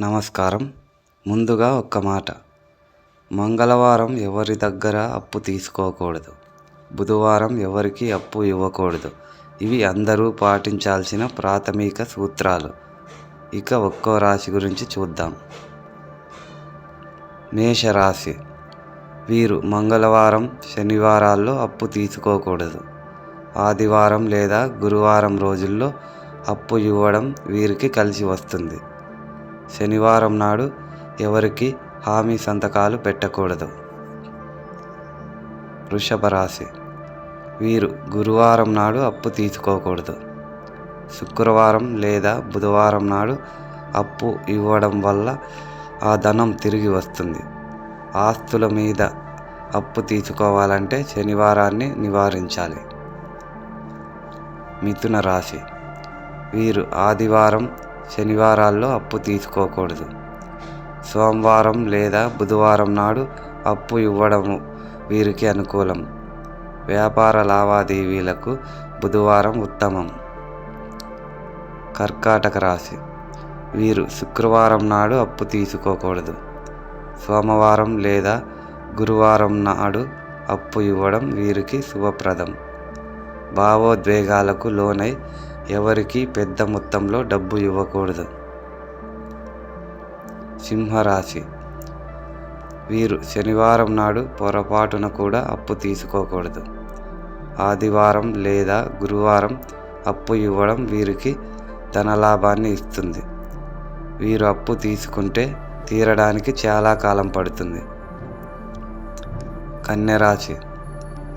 నమస్కారం. ముందుగా ఒక్క మాట. మంగళవారం ఎవరి దగ్గర అప్పు తీసుకోకూడదు? బుధవారం ఎవరికి అప్పు ఇవ్వకూడదు? ఇవి అందరూ పాటించాల్సిన ప్రాథమిక సూత్రాలు. ఇక ఒక్కో రాశి గురించి చూద్దాం. మేషరాశి. వీరు మంగళవారం శనివారాల్లో అప్పు తీసుకోకూడదు. ఆదివారం లేదా గురువారం రోజుల్లో అప్పు ఇవ్వడం వీరికి కలిసి వస్తుంది. శనివారం నాడు ఎవరికి హామీ సంతకాలు పెట్టకూడదు. వృషభ రాశి వీరు గురువారం నాడు అప్పు తీసుకోకూడదు. శుక్రవారం లేదా బుధవారం నాడు అప్పు ఇవ్వడం వల్ల ఆ ధనం తిరిగి వస్తుంది. ఆస్తుల మీద అప్పు తీసుకోవాలంటే శనివారాన్ని నివారించాలి. మిథున రాశి వీరు ఆదివారం శనివారాల్లో అప్పు తీసుకోకూడదు. సోమవారం లేదా బుధవారం నాడు అప్పు ఇవ్వడము వీరికి అనుకూలం. వ్యాపార లావాదేవీలకు బుధవారం ఉత్తమం. కర్కాటక రాశి. వీరు శుక్రవారం నాడు అప్పు తీసుకోకూడదు. సోమవారం లేదా గురువారం నాడు అప్పు ఇవ్వడం వీరికి శుభప్రదం. భావోద్వేగాలకు లోనై ఎవరికి పెద్ద మొత్తంలో డబ్బు ఇవ్వకూడదు. సింహరాశి. వీరు శనివారం నాడు పొరపాటున కూడా అప్పు తీసుకోకూడదు. ఆదివారం లేదా గురువారం అప్పు ఇవ్వడం వీరికి ధనలాభాన్ని ఇస్తుంది. వీరు అప్పు తీసుకుంటే తీరడానికి చాలా కాలం పడుతుంది. కన్యరాశి.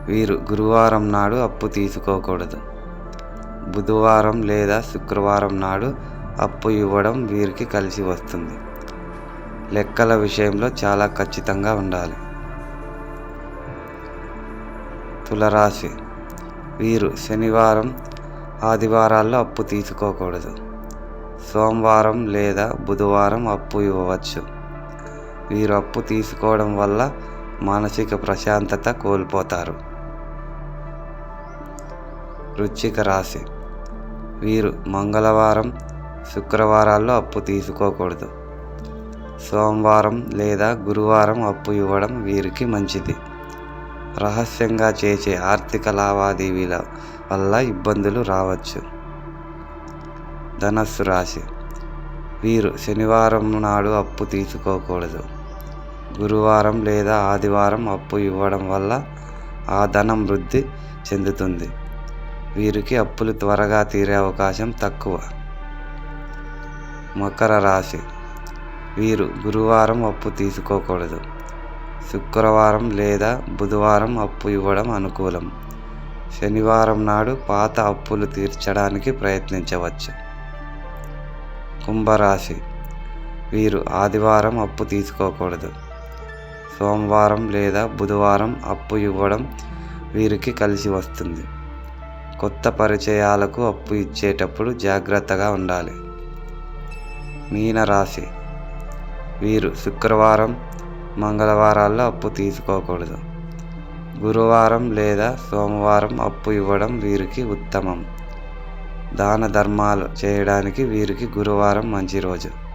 వీరు గురువారం నాడు అప్పు తీసుకోకూడదు. బుధవారం లేదా శుక్రవారం నాడు అప్పు ఇవ్వడం వీరికి కలిసి వస్తుంది. లెక్కల విషయంలో చాలా ఖచ్చితంగా ఉండాలి. తులరాశి. వీరు శనివారం ఆదివారాల్లో అప్పు తీసుకోకూడదు. సోమవారం లేదా బుధవారం అప్పు ఇవ్వవచ్చు. వీరు అప్పు తీసుకోవడం వల్ల మానసిక ప్రశాంతత కోల్పోతారు. రుచిక రాశి. వీరు మంగళవారం శుక్రవారాల్లో అప్పు తీసుకోకూడదు. సోమవారం లేదా గురువారం అప్పు ఇవ్వడం వీరికి మంచిది. రహస్యంగా చేసే ఆర్థిక లావాదేవీల వల్ల ఇబ్బందులు రావచ్చు. ధనస్సు రాశి. వీరు శనివారం నాడు అప్పు తీసుకోకూడదు. గురువారం లేదా ఆదివారం అప్పు ఇవ్వడం వల్ల ఆ ధనం వృద్ధి చెందుతుంది. వీరికి అప్పులు త్వరగా తీరే అవకాశం తక్కువ. మకర రాశి. వీరు గురువారం అప్పు తీసుకోకూడదు. శుక్రవారం లేదా బుధవారం అప్పు ఇవ్వడం అనుకూలం. శనివారం నాడు పాత అప్పులు తీర్చడానికి ప్రయత్నించవచ్చు. కుంభరాశి. వీరు ఆదివారం అప్పు తీసుకోకూడదు. సోమవారం లేదా బుధవారం అప్పు ఇవ్వడం వీరికి కలిసి వస్తుంది. కొత్త పరిచయాలకు అప్పు ఇచ్చేటప్పుడు జాగ్రత్తగా ఉండాలి. మీనరాశి. వీరు శుక్రవారం మంగళవారాల్లో అప్పు తీసుకోకూడదు. గురువారం లేదా సోమవారం అప్పు ఇవ్వడం వీరికి ఉత్తమం. దాన ధర్మాలు చేయడానికి వీరికి గురువారం మంచి రోజు.